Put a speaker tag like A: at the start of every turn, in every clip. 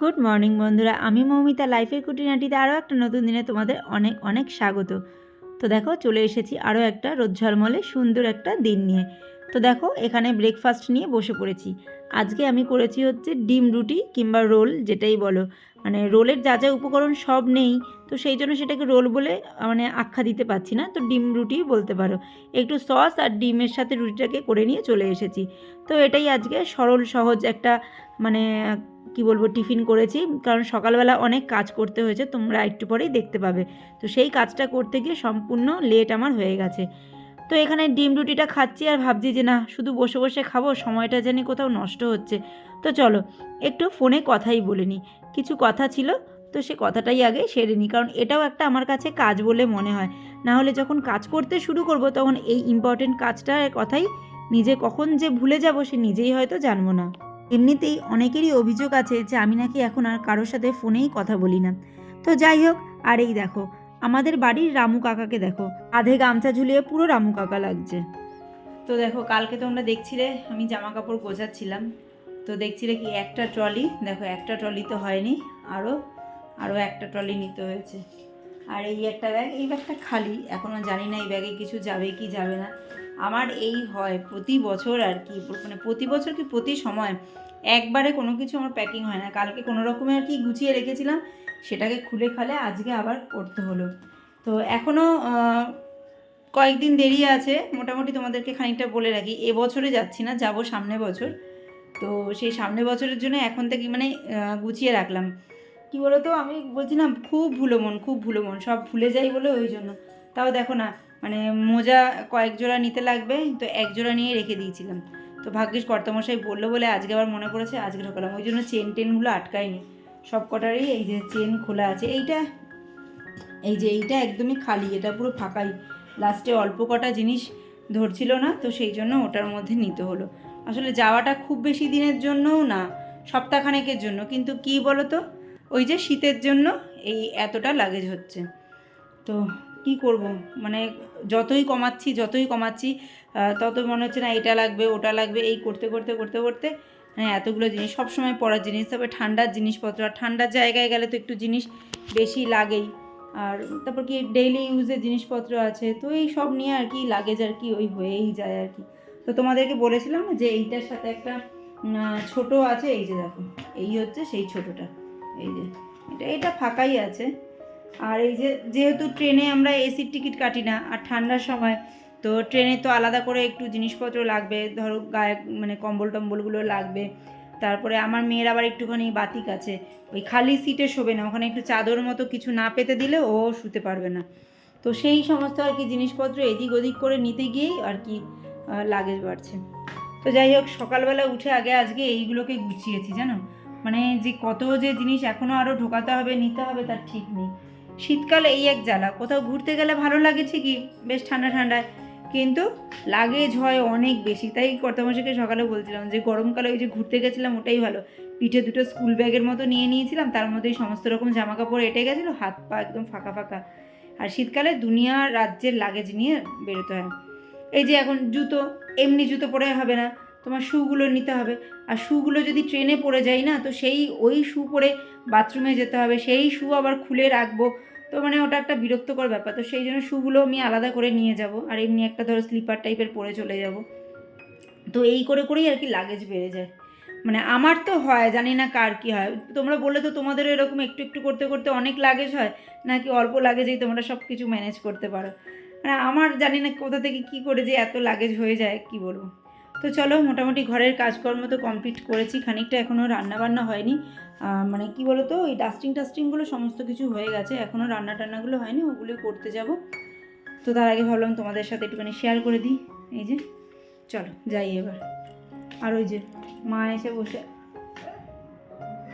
A: Good morning বন্ধুরা, আমি মৌমিতা লাইফের কুটিনাটিতে আরও একটা নতুন দিনে তোমাদের অনেক অনেক স্বাগত। তো দেখো, চলে এসেছি আরও একটা রোদ ঝলমলে সুন্দর একটা দিন নিয়ে। তো দেখো, এখানে ব্রেকফাস্ট নিয়ে বসে পড়েছি। আজকে আমি করেছি হচ্ছে ডিম রুটি কিংবা রোল, যেটাই বলো। মানে রোলের যা যা উপকরণ সব নেই, তো সেই জন্য সেটাকে রোল বলে মানে আখ্যা দিতে পারছি না। তো ডিম রুটি বলতে পারো। একটু সস আর ডিমের সাথে রুটিটাকে করে নিয়ে চলে এসেছি। তো এটাই আজকে সরল সহজ একটা মানে কি বলব, টিফিন করেছি। কারণ সকালবেলা অনেক কাজ করতে হয়েছে, তোমরা একটু পরেই দেখতে পাবে। তো সেই কাজটা করতে গিয়ে সম্পূর্ণ লেট আমার হয়ে গেছে। তো এখানে ডিম রুটিটা খাচ্ছি আর ভাবছি যে না, শুধু বসে বসে খাব, সময়টা জানি কোথাও নষ্ট হচ্ছে। তো চলো, একটু ফোনে কথাই বলে নিই। কিছু কথা ছিল, তো সে কথাটাই আগে সেরে নিই। কারণ এটাও একটা আমার কাছে কাজ বলে মনে হয়। না হলে যখন কাজ করতে শুরু করব, তখন এই ইম্পর্টেন্ট কাজটার কথাই নিজে কখন যে ভুলে যাব, সে নিজেই হয়তো জানব না। এমনিতেই অনেকেরই অভিযোগ আছে যে আমি নাকি এখন আর কারোর সাথে ফোনেই কথা বলি না। তো যাই হোক, আর এই দেখো, আমাদের বাড়ির রামু কাকাকে দেখো, আধে গামছা ঝুলিয়ে পুরো রামু কাকা লাগছে। তো দেখো, কালকে তোমরা দেখছিলে, আমি জামা কাপড় গোছাচ্ছিলাম। তো দেখছিলে কি, একটা ট্রলি, দেখো, একটা ট্রলি তো হয়নি আরও আরও একটা ট্রলি নিতে হয়েছে। আর এই একটা ব্যাগ, এই ব্যাগটা খালি এখনও জানি না এই ব্যাগে কিছু যাবে কি যাবে না। আমার এই হয় প্রতি বছর আর কি মানে প্রতি বছর কি প্রতি সময় একবারে কোনো কিছু আমার প্যাকিং হয় না। কালকে কোনো রকমে আর কি গুছিয়ে রেখেছিলাম, সেটাকে খুলে খালে আজকে আবার করতে হলো। তো এখনও কয়েকদিন দেরি আছে, মোটামুটি তোমাদেরকে খানিকটা বলে রাখি। এবছরে যাচ্ছি না, যাব সামনে বছর। তো সেই সামনে বছরের জন্য এখন থেকে মানে গুছিয়ে রাখলাম। কী বলো তো আমি বলছি না খুব ভুলো মন, খুব ভুলো মন, সব ভুলে যাই বলে ওই জন্য। তাও দেখো না মানে মোজা কয়েক জোড়া নিতে লাগবে, তো এক জোড়া নিয়ে রেখে দিয়েছিলাম। তো ভাগ্যিস কর্তামশাই বলল বলে আজকে আবার মনে পড়েছে আজকে ঢোকালাম ওই জন্য চেন টেনগুলো আটকায়নি সব কটারই এই যে চেন খোলা আছে। এইটা, এই যে এইটা একদমই খালি, এটা পুরো ফাঁকাই। লাস্টে অল্প কটা জিনিস ধরছিল না, তো সেই জন্য ওটার মধ্যে নিতে হলো। আসলে যাওয়াটা খুব বেশি দিনের জন্যও না, সপ্তাহখানেকের জন্য। কিন্তু কি বলো তো ওই যে শীতের জন্য এই এতটা লাগেজ হচ্ছে। তো কি করব? মানে যতই কমাচ্ছি যতই কমাচ্ছি তত মনে হচ্ছে না এটা লাগবে, ওটা লাগবে, এই করতে করতে করতে করতে। হ্যাঁ এতগুলো জিনিস সব সময় পড়ার জিনিস তবে ঠান্ডার জিনিসপত্র, আর ঠান্ডার জায়গায় গেলে তো একটু জিনিস বেশি লাগেই। আর তারপর কি ডেইলি ইউজের জিনিসপত্র আছে, তো এই সব নিয়ে আর কি লাগেজ আর কি ওই হয়েই যায় আর কি। তো তোমাদেরকে বলেছিলাম যে এইটার সাথে একটা ছোট আছে, এই যে দেখো, এই হচ্ছে সেই ছোটটা, এই যে। এটা এটা ফাঁকাই আছে। আর এই যে, যেহেতু ট্রেনে আমরা এসির টিকিট কাটি না আর ঠান্ডার সময়, তো ট্রেনে তো আলাদা করে একটু জিনিসপত্র লাগবে, ধরো গায়ে মানে কম্বল টম্বলগুলো লাগবে। তারপরে আমার মেয়ের আবার একটুখানি বাতিক আছে, ওই খালি সিটে শোবে না, ওখানে একটু চাদর মতো কিছু না পেতে দিলে ও শুতে পারবে না। তো সেই সমস্ত আর কি জিনিসপত্র এদিক ওদিক করে নিতে গিয়েই আর কি লাগেজ বাড়ছে। তো যাই হোক, সকালবেলা উঠে আগে আজকে এইগুলোকে গুছিয়েছি, জানো? মানে যে কত যে জিনিস এখনও আরও ঢোকাতে হবে, নিতে হবে, তার ঠিক নেই। শীতকালে এই এক জ্বালা। কোথাও ঘুরতে গেলে ভালো লাগে ঠিকই, বেশ ঠান্ডা ঠান্ডায়। কিন্তু লাগেজ হয় অনেক বেশি। তাই কর্তামশাকে সকালে বলছিলাম যে, গরমকালে ওই যে ঘুরতে গেছিলাম ওটাই ভালো। পিঠে দুটো স্কুল ব্যাগের মতো নিয়ে নিয়েছিলাম, তার মধ্যেই সমস্ত রকম জামা কাপড় এঁটে গেছিল, হাত পা একদম ফাঁকা ফাঁকা। আর শীতকালে দুনিয়া রাজ্যের লাগেজ নিয়ে বেরোতে হয়। এই যে এখন জুতো, এমনি জুতো পরে হবে না। তোমার শুগুলো নিতে হবে। আর শুগুলো যদি ট্রেনে পড়ে যায় না, তো সেই ওই শু পরে বাথরুমে যেতে হবে। সেই শু আবার খুলে রাখব। তো মানে ওটা একটা বিরক্তকর ব্যাপার। তো সেই জন্য শুগুলো আমি আলাদা করে নিয়ে যাব। আর এমনি একটা ধরো স্লিপার টাইপের পরে চলে যাব। তো এই করে করেই আর কি লাগেজ বেড়ে যায়। মানে আমার তো হয়, জানি না কার কি হয়। তোমরা বললে তো তোমাদেরও এরকম একটু একটু করতে করতে অনেক লাগেজ হয়। নাকি অল্প লাগেজেই তোমরা সব কিছু ম্যানেজ করতে পারো। মানে আমার জানি না কোথা থেকে কি করে যে এত লাগেজ হয়ে যায়, কি বলব? তো চলো মোটামুটি ঘরের কাজকর্ম তো কমপ্লিট করেছি, খানিকটা এখনও রান্নাবান্না হয়নি। মানে কি বলো তো ওই ডাস্টিং টাস্টিংগুলো সমস্ত কিছু হয়ে গেছে এখনও রান্না টান্নাগুলো হয়নি ওগুলো করতে যাব। তো তার আগে ভাবলাম তোমাদের সাথে একটুখানি শেয়ার করে দিই, এই যে। চলো, যাই এবার। আর ওই যে, মা এসে বসে,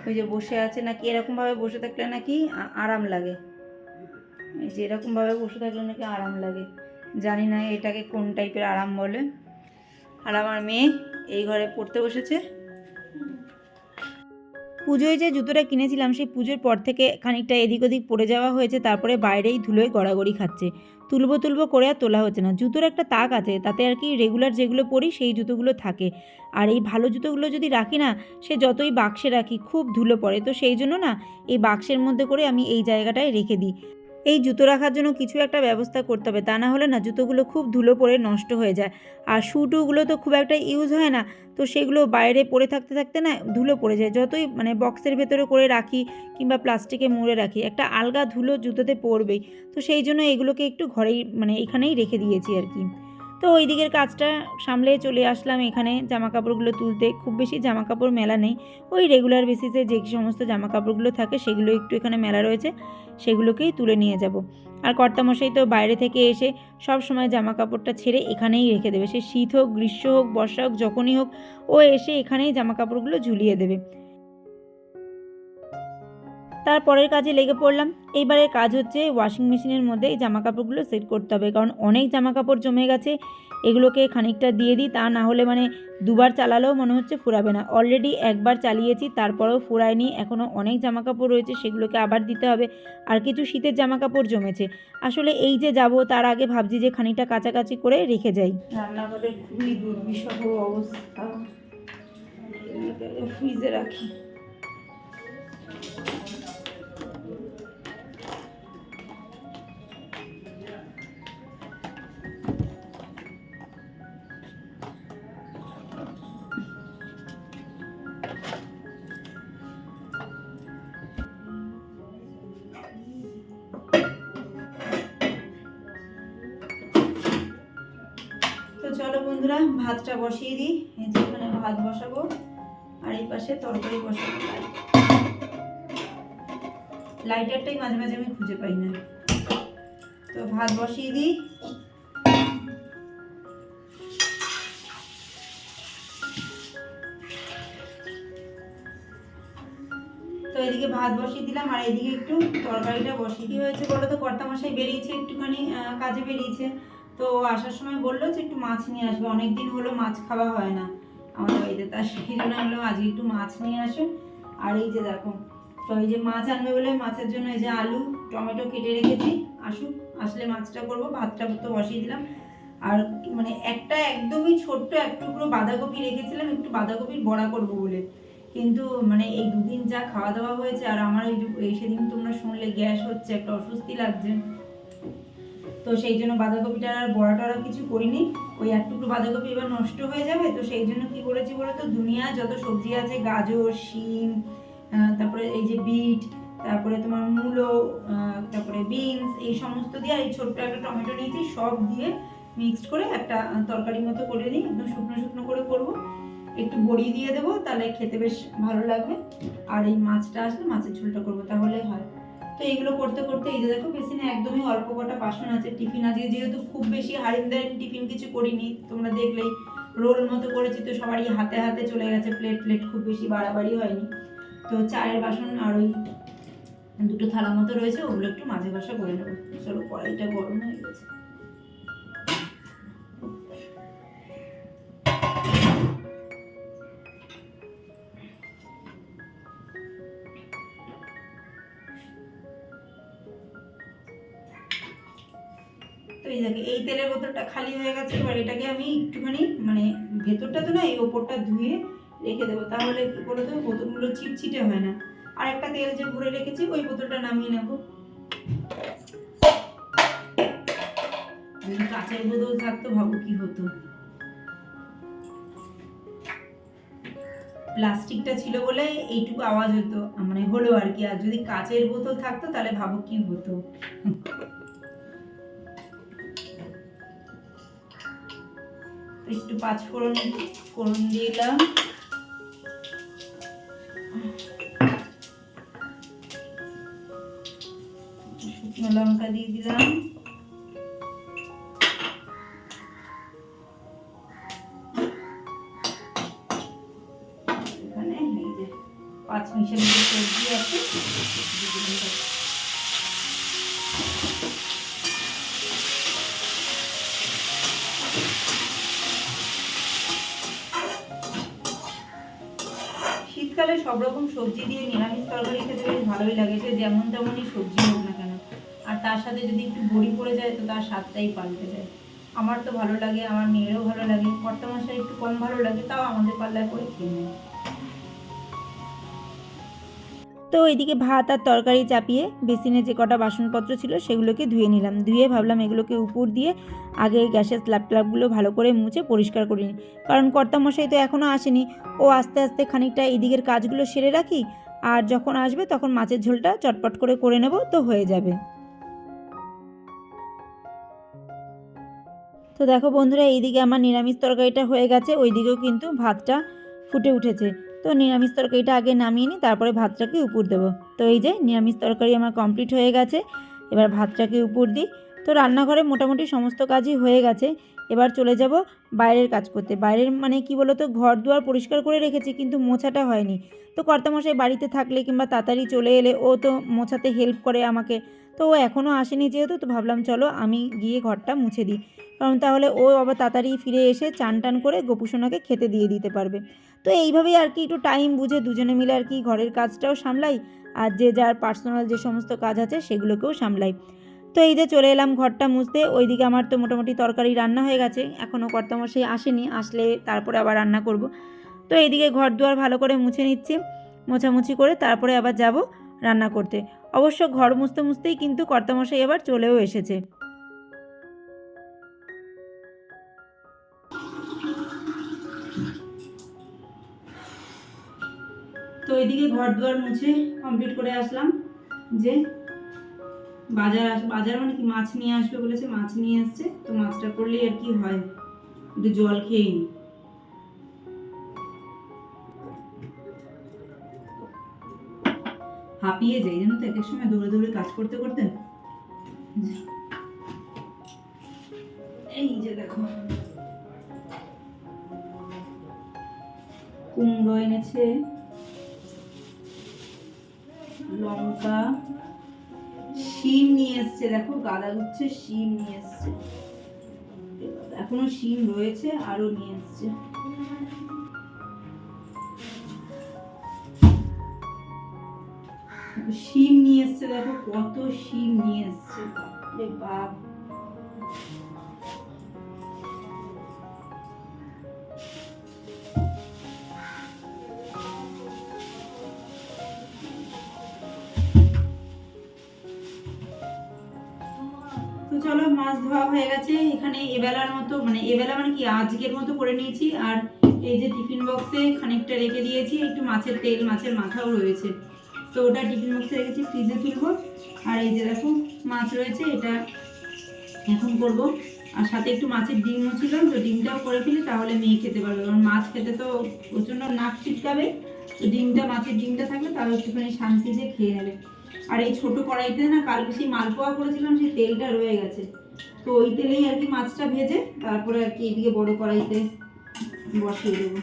A: ওই যে বসে আছে, নাকি এরকমভাবে বসে থাকলে নাকি আরাম লাগে। এই যে এরকমভাবে বসে থাকলে নাকি আরাম লাগে। জানি না এটাকে কোন টাইপের আরাম বলে। আর আমার মেয়ে এই ঘরে পড়তে বসেছে। পুজোয় যে জুতোটা কিনেছিলাম, সেই পুজোর পর থেকে খানিকটা এদিক ওদিক পড়ে যাওয়া হয়েছে, তারপরে বাইরেই ধুলোয় গড়াগড়ি খাচ্ছে। তুলবো তুলবো করে আর তোলা হচ্ছে না। জুতোর একটা তাক আছে, তাতে আর কি রেগুলার যেগুলো পরি, সেই জুতোগুলো থাকে। আর এই ভালো জুতোগুলো যদি রাখি না, সে যতই বাক্সে রাখি, খুব ধুলো পড়ে। তো সেই জন্য না, এই বাক্সের মধ্যে করে আমি এই জায়গাটায় রেখে দিই। এই জুতো রাখার জন্য কিছু একটা ব্যবস্থা করতে হবে। তা না হলে না জুতোগুলো খুব ধুলো পড়ে নষ্ট হয়ে যায়। আর শুটুগুলো তো খুব একটা ইউজ হয় না। তো সেগুলো বাইরে পড়ে থাকতে থাকতে না ধুলো পড়ে যায়। যতই মানে বক্সের ভেতরে করে রাখি কিংবা প্লাস্টিকে মুড়ে রাখি, একটা আলগা ধুলো জুতোতে পড়বেই। তো সেই জন্য এগুলোকে একটু ঘরেই মানে এখানেই রেখে দিয়েছি আর কি। তো ওই দিকের কাজটা সামলে চলে আসলাম এখানে জামা কাপড়গুলো তুলতে। খুব বেশি জামা কাপড় মেলা নেই। ওই রেগুলার বেসিসে যে সমস্ত জামা কাপড়গুলো থাকে সেগুলো একটু এখানে মেলা রয়েছে, সেগুলোকেই তুলে নিয়ে যাব। আর কর্তামশাই তো বাইরে থেকে এসে সব সময় জামা কাপড়টা ছেড়ে এখানেই রেখে দেবে। সে শীত হোক, গ্রীষ্ম হোক, বর্ষা হোক, যখনই হোক, ও এসে এখানেই জামা কাপড়গুলো ঝুলিয়ে দেবে। তারপরের কাজে লেগে পড়লাম। এইবারের কাজ হচ্ছে ওয়াশিং মেশিনের মধ্যে এই জামা কাপড়গুলো সেট করতে হবে। কারণ অনেক জামা কাপড় জমে গেছে, এগুলোকে খানিকটা দিয়ে দিই, তা না হলে মানে দুবার চালালেও মনে হচ্ছে ফুরাবে না। অলরেডি একবার চালিয়েছি, তারপরেও ফুরায়নি। এখনও অনেক জামা কাপড় রয়েছে, সেগুলোকে আবার দিতে হবে। আর কিছু শীতের জামা কাপড় জমেছে। আসলে এই যে যাব, তার আগে ভাবছি যে খানিকটা কাছাকাছি করে রেখে যাই। খুবই দুর্বিষহ অবস্থা। ফ্রিজে রাখি। ভাতটা বসিয়ে দিই। এই ভাত বসাবো। আর এই পাশে তরকারি বসাবো। লাইটারটাই মাঝে মাঝে আমি খুঁজে পাই না। তো ভাত বসিয়ে দিই। তো এদিকে ভাত বসিয়ে দিলাম। আর এদিকে একটু তরকারিটা বসিয়ে হয়েছে বলো তো? কর্তামশাই বেরিয়েছে একটুখানি কাজে বেরিয়েছে। তো আসার সময় বলল যে একটু মাছ নিয়ে আসবে। অনেক দিন হলো মাছ খাওয়া হয় না আমার বাড়িতে। তার সেই জন্য আমি আজকে একটু মাছ নিয়ে আসো। আর এই যে দেখো, তো এই যে মাছ আনবে বলে মাছের জন্য এই যে আলু, টমেটো কেটে রেখেছি। আসুক, আসলে মাছটা করব, ভাতটা তো বসিয়ে দিলাম। আর মানে একটা একদমই ছোট্ট এক টুকরো বাঁধাকপি রেখেছিলাম, একটু বাঁধাকপির বড়া করব বলে। কিন্তু মানে এই দুদিন যা খাওয়া দাওয়া হয়েছে, আর আমার এই সেদিন তোমরা শুনলে, গ্যাস হচ্ছে, একটা অস্বস্তি লাগছে। তো সেই জন্য বাঁধাকপিটা আর বড়া টড়া কিছু করিনি। ওই এক টুকরো বাঁধাকপি এবার নষ্ট হয়ে যাবে, তো সেই জন্য কি করেছি বলো তো দুনিয়া যত সবজি আছে, গাজর, শিম তারপরে এই যে বিট, তারপরে তোমার মূলো তারপরে বিনস, এই সমস্ত দিয়ে আর এই ছোট্ট একটা টমেটো নিয়েছি, সব দিয়ে মিক্সড করে একটা তরকারির মতো করে নিই, একদম শুকনো শুকনো করে করব। একটু বড়ি দিয়ে দেবো, তাহলে খেতে বেশ ভালো লাগবে। আর এই মাছটা আসলে মাছের ঝোলটা করব তাহলে হয়। তো এগুলো করতে করতে এই যে দেখো বেসিনে একদমই অল্প কটা বাসন আছে, টিফিন আজকে যেহেতু খুব বেশি হারিমদারি টিফিন কিছু করিনি, তোমরা দেখলেই রোল মতো করেছি তো সবারই হাতে হাতে চলে গেছে প্লেট প্লেট খুব বেশি বাড়াবাড়ি হয়নি। তো চায়ের বাসন আর ওই দুটো থালা মতো রয়েছে, ওগুলো একটু মাঝে বাসা করে নেব। চলো কড়াইটা গরম হয়ে গেছে। দেখে এই তেলের বোতলটা খালি হয়ে গেছে, এবার এটাকে আমি একটুখানি মানে ভেতরটা তো না, এই ওপরটা ধুয়ে রেখে দেবো। তাহলে কি বলো তো বোতলগুলো চিটচিটে হয় না। আর একটা তেল যে ভরে রেখেছি, ওই বোতলটা নামিয়ে নেব। কাঁচের বোতল থাকতো, ভাবো কি হতো। প্লাস্টিকটা ছিল বলে এইটুকু আওয়াজ হতো মানে হলো আর কি। আর যদি কাঁচের বোতল থাকতো, তাহলে ভাবো কি হতো। একটু পাঁচ ফোড়ন ফোড়ন দিলাম। শুকনো লঙ্কা দিয়ে দিলাম। পাঁচ মিশালি সবজি আছে শীতকালে সব রকম সবজি দিয়ে নিরামিষ তরকারি খেতে বেশ ভালোই লাগে, সে যেমন তেমনই সবজি হোক না কেন। আর তার সাথে যদি একটু বড়ি পড়ে যায়, তো তার স্বাদটাই পাল্টে যায়। আমার তো ভালো লাগে, আমার মেয়েরও ভালো লাগে, কর্তা মশাই একটু কম ভালো লাগে, তাও আমাদের পাল্লায় করে খেয়ে নেয়। তো ওইদিকে ভাত আর তরকারি চাপিয়ে বেসিনে যে কটা বাসনপত্র ছিল সেগুলোকে ধুয়ে নিলাম। ধুয়ে ভাবলাম এগুলোকে উপর দিয়ে আগে গ্যাসের স্ল্যাব ট্ল্যাবগুলো ভালো করে মুছে পরিষ্কার করে নিই। কারণ কর্তামশাই তো এখনও আসেনি। ও আস্তে আস্তে খানিকটা এদিকের কাজগুলো সেরে রাখি আর যখন আসবে তখন মাছের ঝোলটা চটপট করে করে নেব তো হয়ে যাবে। তো দেখো বন্ধুরা, এইদিকে আমার নিরামিষ তরকারিটা হয়ে গেছে। ওইদিকেও কিন্তু ভাতটা ফুটে উঠেছে। তো নিরামিষ তরকারিটা আগে নামিয়ে নিই, তারপরে ভাতটাকে উপর দেবো। তো এই যে নিরামিষ তরকারি আমার কমপ্লিট হয়ে গেছে, এবার ভাতটাকে উপর দিই। তো রান্নাঘরে মোটামুটি সমস্ত কাজই হয়ে গেছে। এবার চলে যাব বাইরের কাজ করতে। বাইরের মানে কি বলতো, ঘর দুয়ার পরিষ্কার করে রেখেছি, কিন্তু মোছাটা হয়নি। তো কর্তামশাই বাড়িতে থাকলে কিংবা তাড়াতাড়ি চলে এলে ও তো মোছাতে হেল্প করে আমাকে। তো ও এখনও আসেনি যেহেতু, তো ভাবলাম চলো আমি গিয়ে ঘরটা মুছে দিই। কারণ তাহলে ও আবার তাড়াতাড়ি ফিরে এসে চান টান করে গোপুসোনাকে খেতে দিয়ে দিতে পারবে। তো এইভাবেই আর কি একটু টাইম বুঝে দুজনে মিলে আর কি ঘরের কাজটাও সামলাই, আর যে যার পার্সোনাল যে সমস্ত কাজ আছে সেগুলোকেও সামলাই। তো এই যে চলে এলাম ঘরটা মুছতে, ওইদিকে আমার তো মোটামুটি তরকারি রান্না হয়ে গেছে এখনও কর্তামশাই আসেনি, আসলে তারপরে আবার রান্না করব। তো এইদিকে ঘর দুয়ার ভালো করে মুছে নিচ্ছি, মোছামুছি করে তারপরে আবার যাব। রান্না করতে। অবশ্য ঘর মুছতে মুছতেই কিন্তু কর্তামশাই এবার চলেও এসেছে। তো এইদিকে ঘর দুয়ার মুছে কমপ্লিট করে আসলাম যে বাজার আস বাজার মানে কি? মাছ নিয়ে আসবে বলেছে, মাছ নিয়ে আসছে তো মাছটা করলেই আর কি হয়? একটু জল খেয়ে নি। হাঁপিয়ে যাই, জানো তো, এক এক সময় দৌড়ে দৌড়ে কাজ করতে করতে। এই যে দেখো। কুমড়ো এনেছে, লঙ্কা, শিম নিয়ে এসছে, দেখো, গাদা গুচ্ছে, শিম নিয়ে এসছে। এখনও শিম রয়েছে আরও নিয়ে এসছে। শিম নিয়ে এসছে, দেখো কত শিম নিয়ে এসছে। বাপ। তো চলো, মাছ ধোয়া হয়ে গেছে। এখানে এবেলার মতো মানে এবেলা মানে কি, আজকের মতো করে নিয়েছি। আর এই যে টিফিন বক্সে খানিকটা রেখে দিয়েছি। একটু মাছের তেল, মাছের মাথাও রয়েছে। তো ওটা টিফিন বক্সে রেখেছি, ফ্রিজে তুলবো। আর এই যে দেখো, মাছ রয়েছে, এটা এখন করব। আর সাথে একটু মাছের ডিমও ছিল, তো ডিমটাও করে ফেলি, তাহলে মেয়ে খেতে পারবে। কারণ মাছ খেতে তো প্রচণ্ড নাক ছিটকাবে, তো ডিমটা, মাছের ডিমটা থাকলে তাও একটুখানি শান্তি যে খেয়ে নেবে। আর এই ছোট কড়াইতে না, কালকে সেই মালপোয়া করেছিলাম, সেই তেলটা রয়ে গেছে। তো ওই তেলেই আর কি মাছটা ভেজে, তারপরে আর কি এদিকে বড় কড়াইতে বসিয়ে দেবো।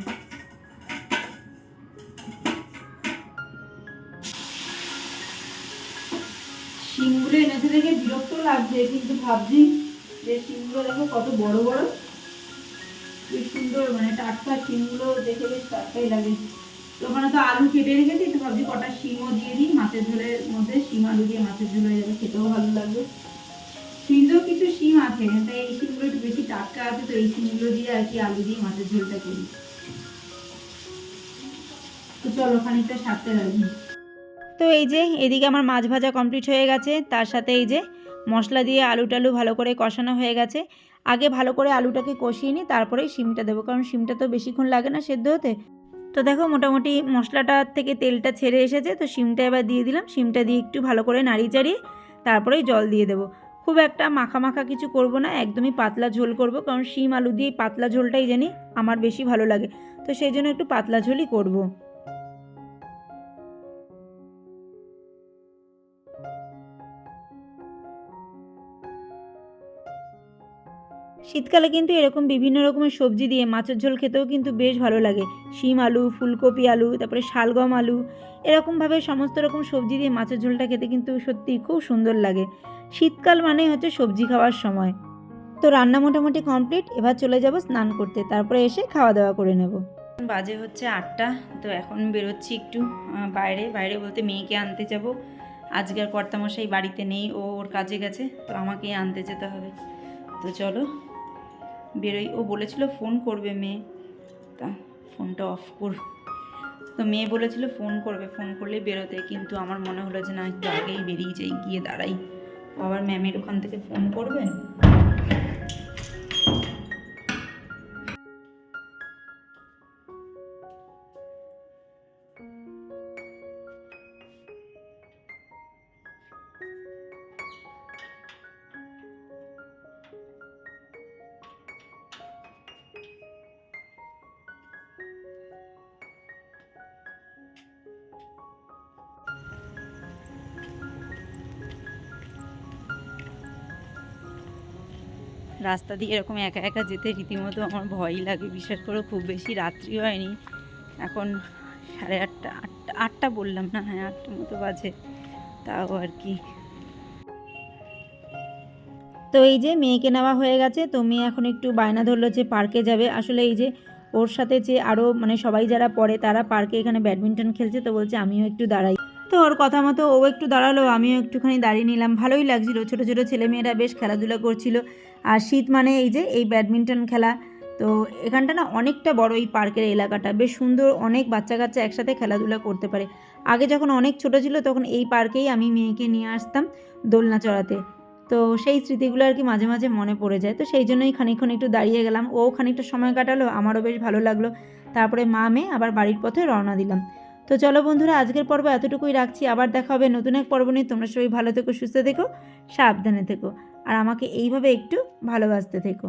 A: শিমগুলো এনেছে দেখে বিরক্ত লাগছে, কিন্তু ভাবছি যে শিমগুলো দেখো কত বড় বড়। বেশ সুন্দর মানে টাটকা শিমগুলো দেখে বেশ টাটকাই লাগে। তো ওখানে তো আলু কেটে রেখেছি, তো ভাবছি কটা শিমও দিয়ে দিই, মাছের ঝোলের মধ্যে শিম আলু দিয়ে মাছের ঝোল হয়ে যাবে, খেতেও ভালো লাগবে। ফ্রিজেও কিছু শিম আছে, তাই এই শিমগুলো একটু বেশি টাটকা আছে, তো এই শিমগুলো দিয়ে আর কি আলু দিয়ে মাছের ঝোলটা করি। তো চলো, খানিকটা সারতে লাগবে তো এই যে, এদিকে আমার মাছ ভাজা কমপ্লিট হয়ে গেছে। তার সাথে এই যে, মশলা দিয়ে আলু টালু ভালো করে কষানো হয়ে গেছে। আগে ভালো করে আলুটাকে কষিয়ে নিই তারপরেই শিমটা দেবো, কারণ শিমটা তো বেশিক্ষণ লাগে না সেদ্ধ হতে। তো দেখো, মোটামুটি মশলাটা থেকে তেলটা ছেড়ে এসেছে, তো শিমটা এবার দিয়ে দিলাম। শিমটা দিয়ে একটু ভালো করে নাড়িয়ে চাড়িয়ে তারপরেই জল দিয়ে দেবো। খুব একটা মাখা মাখা কিছু করব না, একদমই পাতলা ঝোল করব, কারণ শিম আলু দিয়ে পাতলা ঝোলটাই জানি আমার বেশি ভালো লাগে। তো সেই জন্য একটু পাতলা ঝোলই করব। শীতকালে কিন্তু এরকম বিভিন্ন রকমের সবজি দিয়ে মাছের ঝোল খেতেও কিন্তু বেশ ভালো লাগে। শিম আলু, ফুলকপি আলু, তারপরে শালগম আলু, এরকমভাবে সমস্ত রকম সবজি দিয়ে মাছের ঝোলটা খেতে কিন্তু সত্যি খুব সুন্দর লাগে। শীতকাল মানেই হচ্ছে সবজি খাওয়ার সময়। তো রান্না মোটামুটি কমপ্লিট, এবার চলে যাব স্নান করতে। তারপরে এসে খাওয়া দাওয়া করে নেব। বাজে হচ্ছে আটটা, তো এখন বেরোচ্ছি একটু বাইরে। বাইরে বলতে মেয়েকে আনতে যাব। আজকের কর্তামশাই বাড়িতে নেই, ও ওর কাজে গেছে, তো আমাকেই আনতে যেতে হবে। তো চলো বেরোই। ও বলেছিল, ফোন করবে মেয়ে। তা ফোনটা অফ কর। তো মেয়ে বলেছিল, ফোন করবে, ফোন করলে বেরোতে। কিন্তু আমার মনে হলো যে না, একটু আগেই বেরিয়ে যাই, গিয়ে দাঁড়াই। আবার ম্যামের ওখান থেকে ফোন করবে? রাস্তা দিয়ে এরকম একা একা যেতে রীতিমতো আমার ভয়ই লাগে। বিশেষ করে খুব বেশি রাত্রি হয়নি। এখন সাড়ে আটটা আটটা আটটা বললাম না হ্যাঁ আটটা মতো বাজে। তাও আর কি। তো এই যে মেয়েকে নেওয়া হয়ে গেছে, তো মেয়ে এখন একটু বায়না ধরলো যে পার্কে যাবে। আসলে এই যে ওর সাথে যে আরও মানে সবাই যারা পড়ে, তারা পার্কে এখানে ব্যাডমিন্টন খেলছে, তো বলছে আমিও একটু দাঁড়াই। তো ওর কথা মতো ও একটু দাঁড়াল, আমিও একটুখানি দাঁড়িয়ে নিলাম। ভালোই লাগছিল, ছোটো ছোটো ছেলেমেয়েরা বেশ খেলাধুলা করছিল। আর শীত মানে এই যে, এই ব্যাডমিন্টন খেলা। তো এখানটা না অনেকটা বড় এই পার্কের এলাকাটা। বেশ সুন্দর, অনেক বাচ্চা কাচ্চা একসাথে খেলাধুলা করতে পারে। আগে যখন অনেক ছোট ছিল, তখন এই পার্কেই আমি মেয়েকে নিয়ে আসতাম দোলনা চড়াতে। তো সেই স্মৃতিগুলো আর কি মাঝে মাঝে মনে পড়ে যায়। তো সেই জন্যই খানিকক্ষণ একটু দাঁড়িয়ে গেলাম। ও খানিকটা সময় কাটালো, আমারও বেশ ভালো লাগল। তারপরে মা মেয়ে আবার বাড়ির পথে রওনা দিলাম। তো চলো বন্ধুরা, আজকের পর্ব এতটুকুই রাখছি। আবার দেখা হবে নতুন এক পর্ব নিয়ে। তোমরা সবাই ভালো থেকো, সুস্থ থেকো, সাবধানে থেকো। আর আমাকে এইভাবে একটু ভালোবাসতে থেকো।